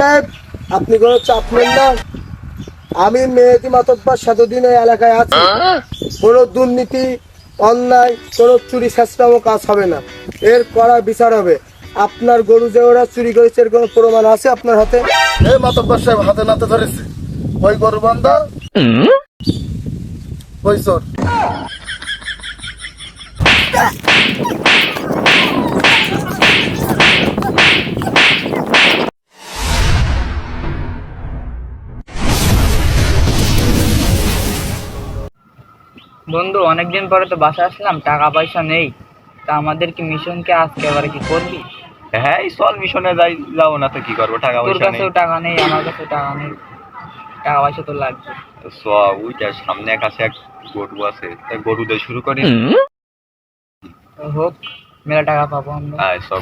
সাহেব আপনি কোনো চাপ নেন না। আমি মেহেদি মাতব্বার সাতদিন এই এলাকায় আছি। কোনো দুর্নীতি অন্যায় কোনো চুরি শেষরামো কাজ হবে না। এর করা বিচার হবে। আপনার গরু যে ওরা চুরি করেছে এর কোনো প্রমাণ আছে আপনার হাতে? এই মাতব্বর সাহেব হাতে নাতে ধরেছে। ওই গরু বান্ধা ওই চোর? বন্ধু অনেকদিন পরে তো বাসা আসলাম টাকা পয়সা নেই। তা আমাদের কি মিশনকে আজকে এবারে কি করবি? হ্যাঁ এই সল মিশনে যাই যাব না তো কি করব টাকা তোর পয়সা নেই। কাছেও টাকা নেই আমার কাছেও টাকা নেই। টাকা পয়সা তো লাগবে সব ওইটা সামনে এক আছে এক গরু আছে তাই গরু দিয়ে শুরু করি। হোক মেলা টাকা পাবো আমরা। হ্যাঁ সব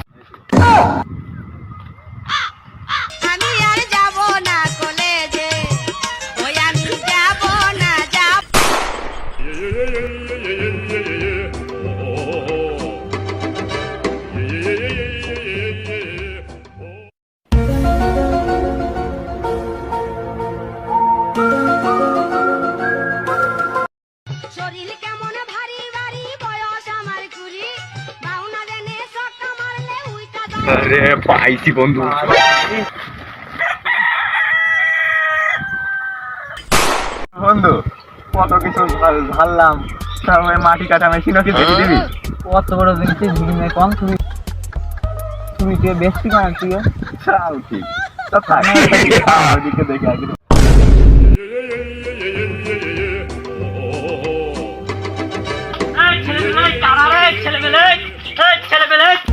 পাইছি বন্ধু। বন্ধু কত কিছু ঝাল- ঝাললাম। তারপরে মাটি কাটা মেশিনও কি দেখে দিবি কত বড় জিনিস ভিড়ে কম তুমি তুমি যে বেশি কেন তুই চাল ঠিক তা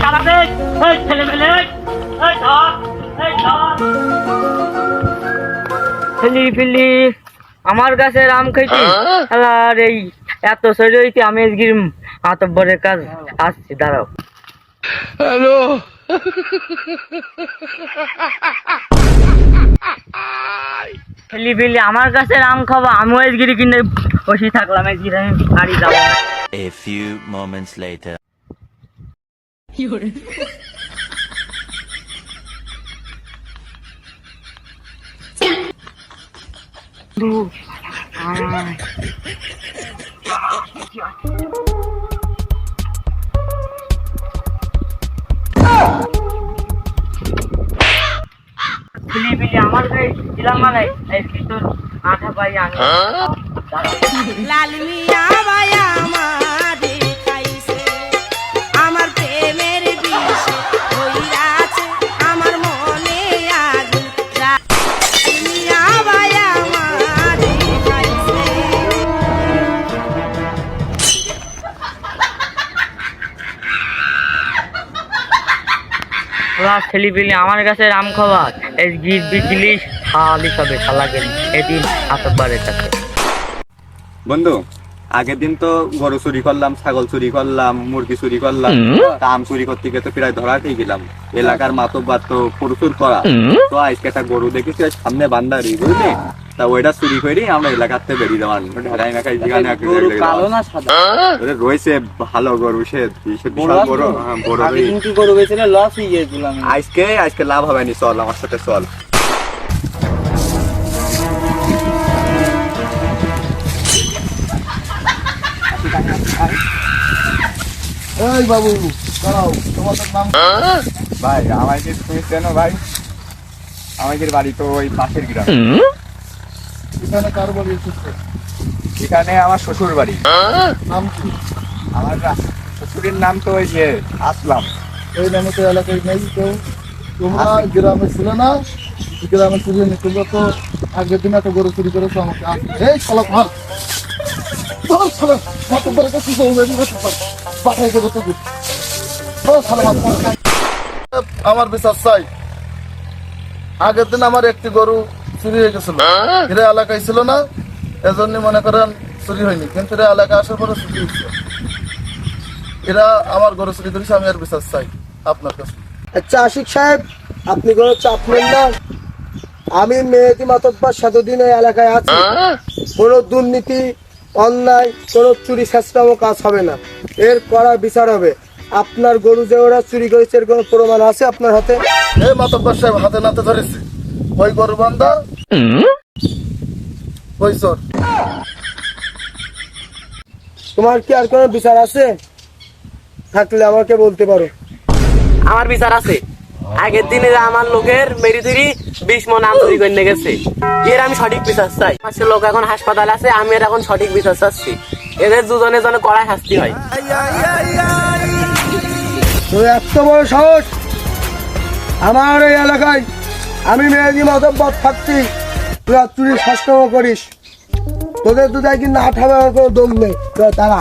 থাক। ওইদিকে দেখে আগে ফেলি ফেলি আমার কাছে রাম খাইছি আর এই এত শরীর হইতে আমি আজকে আতব্বরের কাজ আসছি দাঁড়াও হ্যালো ফেলি ফেলি আমার কাছে রাম খাব আমিও আজগিরি কিনে বসে থাকলাম আজগিরি আমি বাড়ি যাব। A few moments later. ফিলি ফিলি আমার গায়ে দিলাম মানে এই ভিতর আঠা পাই আমি আমারে ওরা ছেলেপিলি পেলি আমার কাছে রাম খাবার। এই গিট বিজলিস খালি সবে খালা গেলি এদিন আসবারের কাছে। বন্ধু আগের দিন তো গরু চুরি করলাম ছাগল চুরি করলাম মুরগি চুরি করলাম। আম চুরি করতে গিয়ে তো প্রায় ধরাতেই গেলাম। এলাকার মাতব্বার তো প্রচুর করা। তো আজকে একটা গরু দেখেছি সামনে বান্দারি বুঝলি? তা ওইটা চুরি করে আমরা এলাকাতে বেরিয়ে দেওয়ার ঢাকাই মেকাই যেখানে রয়েছে ভালো গরু সে বিশাল বড় হ্যাঁ, বড় আগে রয়েছে। গরু বেছিল লস হয়ে গিয়েছিল আজকে আজকে লাভ হবে নি চল আমার সাথে চল। এই বাবু দাঁড়াও নাম ভাই আমাকে তুমি চেনো ভাই? আমাদের বাড়ি তো ওই পাশের গ্রাম। এখানে কার বাড়ি এসেছে? এখানে আমার শ্বশুর বাড়ি। নাম কি? আমার শ্বশুরের নাম তো ওই যে আসলাম। এই নামে তো এলাকায় নেই কেউ। তোমরা গ্রামে ছিল না। গ্রামে চুরি নেই তোমরা তো আগের দিন একটা গরু চুরি করেছ আমাকে। এই শালা ভালো কাছে চলবে পাঠাই দেবো। আমার বিশ্বাস চাই। আগের দিন আমার একটি গরু চুরি হয়ে গেছিল। এরা এলাকায় ছিল না এজন্য মনে করেন চুরি হয়নি। কিন্তু এরা এলাকায় আসার পরে চুরি হয়েছে। এরা আমার গরু চুরি করেছে আমি আর বিশ্বাস চাই আপনার কাছে। আচ্ছা আশিক সাহেব আপনি কোনো চাপ নেন না। আমি মেহেদি মাতব্বার সাতদিন এই এলাকায় আছি। কোনো দুর্নীতি অন্যায় কোনো চুরি শেষরামো কাজ হবে না। এর করা বিচার হবে। আপনার গরু যে ওরা চুরি করেছে এর কোনো প্রমাণ আছে আপনার হাতে? এই মাতব্বর সাহেব হাতে নাতে ধরেছে। ওই গরু বান্ধা তোমার কি আর কোনো বিচার আছে? থাকলে আমাকে বলতে পারো আমার বিচার আছে। আগের দিনে আমার লোকের মেরি ধরি বিশ মন আম চুরি করে গেছে। এর আমি সঠিক বিচার চাই। আমার লোক এখন হাসপাতাল আছে আমি এর এখন সঠিক বিচার চাচ্ছি। এদের দুজনের জন্য কড়াই শাস্তি হয়। এত বড় সাহস। আমার এই এলাকায় আমি মেয়েদি মতব্বর থাকছি তুই আর চুরি শাস্ত্র করিস। তোদের দুটাই কিন্তু আমার কোনো দম নেই? তোরা তারা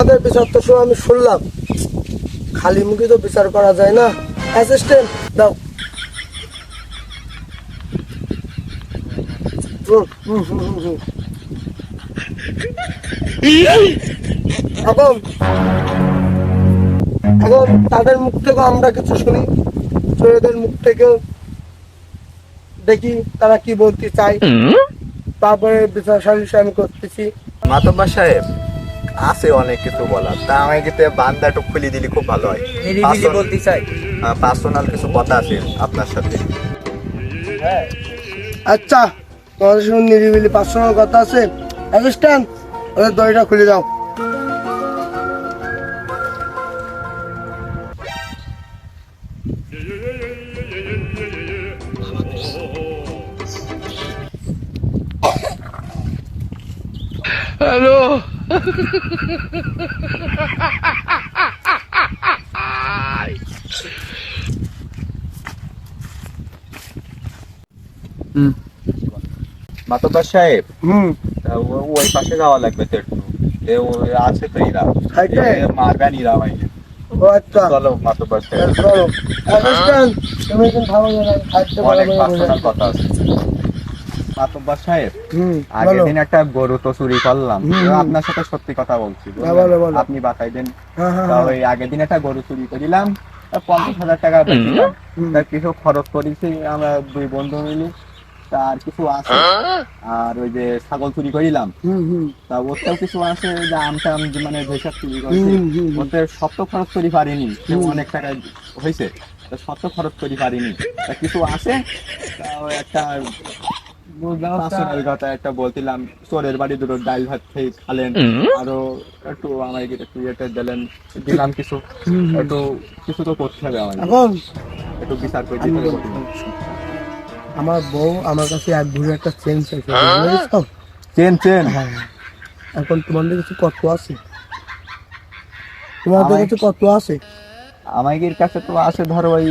আমাদের বিচার তো আমি শুনলাম। খালি মুখে তো বিচার করা যায় না। অ্যাসিস্ট্যান্ট দাও হুম, হুম, হুম, হুম, হুম। এখন এখন তাদের মুখ থেকে আমরা কিছু শুনি। ছেলেদের মুখ থেকেও দেখি তারা কি বলতে চায়। তারপরে বিচার সালিশ আমি করতেছি। মাতব্বার সাহেব আছে অনেক কিছু বলার। তা আমাকে তো বান্দা একটু খুলে দিলে খুব ভালো হয়। বলতে চাই পার্সোনাল কিছু কথা আছে আপনার সাথে। আচ্ছা তোমাদের সঙ্গে নিরিবিলি পার্সোনাল কথা আছে। অ্যাসিস্ট্যান্ট ওদের দড়িটা খুলে দাও। মাতব্বার সাহেব। হুম। ওই পাশে যাওয়া লাগবে তো একটু। আছে তো এরা। মারবেন এরা ভাইকে ও আচ্ছা। চলো মাতব্বার সাহেব। এর চলো। অনেক পার্সোনাল কথা আছে। মাতব্বার সাহেব আগের দিন একটা গরু তো চুরি করলাম। আপনার সাথে সত্যি কথা বলছি হ্যাঁ, বলো, বলো। আপনি বাতাই দেন। হ্যাঁ হ্যাঁ হ্যাঁ। ওই আগের দিন একটা গরু চুরি করিলাম। পঞ্চাশ হাজার টাকা তার কিছু খরচ করেছি আমরা দুই বন্ধু মিলি। তার কিছু আছে। আর ওই যে ছাগল চুরি করিলাম। হুম হুম। তা ওতেও কিছু আছে যে আমি যে মানে যেসব চুরি করছি। ওতে সব তো খরচ করি পারিনি অনেক টাকা হয়েছে তা সব তো খরচ করি পারিনি। তা কিছু আছে? তা একটা কথা একটা বলছিলাম চোরের বাড়ি দুটো ডাল ভাত খেয়ে খালেন। আরও একটু আমাকে একটু ইয়েতে দিলেন দিলাম কিছু। একটু কিছু তো করতে হবে আমার একটু বিচার করে দিতে আমার বউ আমার কাছে এক ভুড়ি একটা চেন চাইছে। বুঝেছ? Chain chain. হ্যাঁ। এখন তোমাদের কাছে কত আছে? তোমাদের কাছে কত আছে? আমাদের কাছে তো আছে ধরো ওই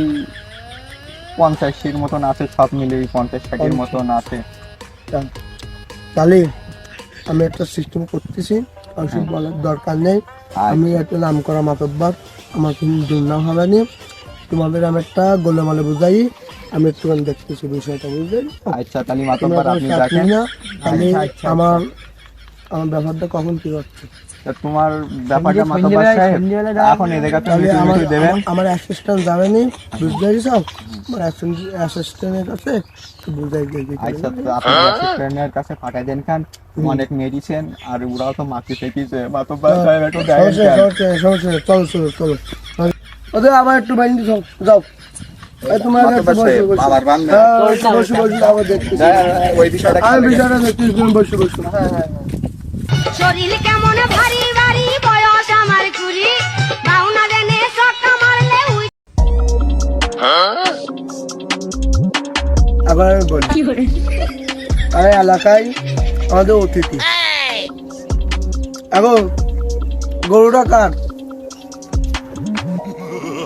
পঞ্চাশের মতন আছে সব মিলে ওই পঞ্চাশ ষাটের মতন আছে। তাহলে আমি একটা সিস্টেম করতেছি। ওষুধ বলার দরকার নেই। আমি একটা নাম করা মাতব্বার। আমার কোনো দুর্নাম হবে না। তোমাদের আমি একটা গোলেমালে বুঝাই। আমি একটুখানি দেখতেছি বিষয়টা বুঝলে আচ্ছা তাহলে তোমরা মাতব্বর আপনি দেখেন। না তাহলে আচ্ছা, আচ্ছা, আমার আমার ব্যাপারটা কখন কি হচ্ছে। তোমার ব্যাপারটা সন্ধ্যে- মাতব্বর সাহেব এখন এদের কাছে তাহলে মিটিং আমার দেবেন। আমার- আমার অ্যাসিস্ট্যান্ট যাবেনি বুঝতে পারিস আমার অ্যাসিস্ট্যান্টের কাছে একটু বুঝাই দিয়ে আচ্ছা। আপনি অ্যাসিস্ট্যান্টের কাছে পাঠাই দেন খান। অনেক মেডিসিন আর ওরাও তো মাটি শেখিছে মাতব্বর সাহেব একটু দেখেন সমস্যা নেই, খান। সমস্যা নেই, চলো চলো চলো। ওদের আবার একটু বাইন্দি যাও। শরীর কেমন ভারী ভারী বয়স আমার কুড়ি বাউনা দেনে সক্কা মারলে উই আবার বলি। এই এলাকায় আমাদের অতিথি। এখন গরুটা কার?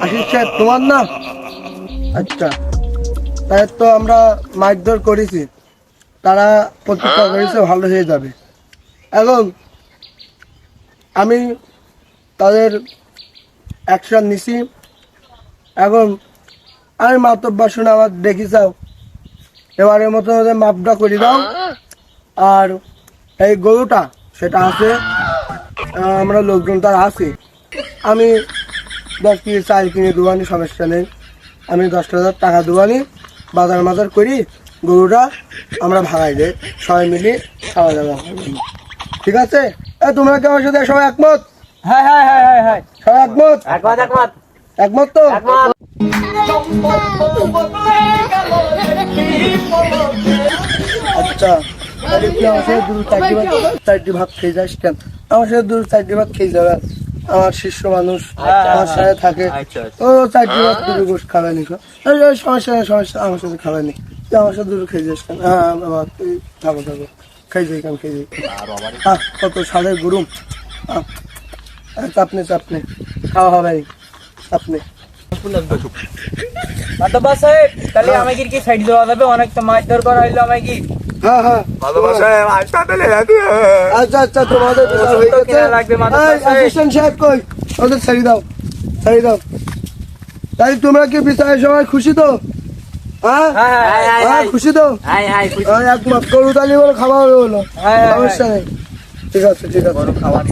আশিস সাহেব তোমার না আচ্ছা। তাই তো আমরা মারধর করেছি। তারা প্রতিজ্ঞা করেছে ভালো হয়ে যাবে। এখন আমি তাদের অ্যাকশন নিছি। এখন আমি মাতব্বার শুনে আমার দেখি, চাও, এবারের মতো মাপটা করে দাও। আর এই গরুটা, সেটা আছে আমরা লোকজন তার আছে। আমি দশ কেজি চাল কিনে দেবানি সমস্যা নেই। আমি দশ হাজার টাকা দেবানি বাজার মাজার করি গরুটা আমরা ভাগাই দেয় সবাই মিলে খাওয়া দাওয়া ঠিক আছে? তোমরা কি আমার সাথে সবাই একমত? হ্যাঁ হ্যাঁ হ্যাঁ হ্যাঁ হ্যাঁ। সবাই একমত? একমত একমত। একমত তো? আচ্ছা আমার সাথে দুটো চারটি ভাগ ভাগ খেয়ে যাস কেন? আমার সাথে দুটো চারটি ভাগ খেয়ে যাবে। আমার শিষ্য মানুষ আমার সাথে থাকে। ও চারটি ভাগ দুটো গোস খাবে নি এই, এই, সমস্যা নেই সমস্যা আমার সাথে খাবে নি। তুই আমার সাথে দুটো খেয়ে যাস কেন? হ্যাঁ বাবা তুই থাকো থাকো। খেয়ে যাই কেন খেয়ে যাই। হ্যাঁ কত সাদের গরুম চাপনে চাপনে। খাওয়া হবে। চাপনে। সাহেব তাহলে আমাকে কি সাইড দেওয়া যাবে? অনেক তো মাছ ধর করা হইল আমাকে। হ্যাঁ হ্যাঁ আচ্ছা আচ্ছা তোমাদের বিচার হয়ে গেছে। সাহেব কই? ওদের ছেড়ে দাও ছেড়ে দাও। তাই তোমরা কি বিচারে সবাই খুশি তো? হ্যাঁ? হ্যাঁ হ্যাঁ হ্যাঁ খুশি তো? গরু তালি বলে খাওয়া হলো। সমস্যা নেই। ঠিক আছে ঠিক আছে। খাবার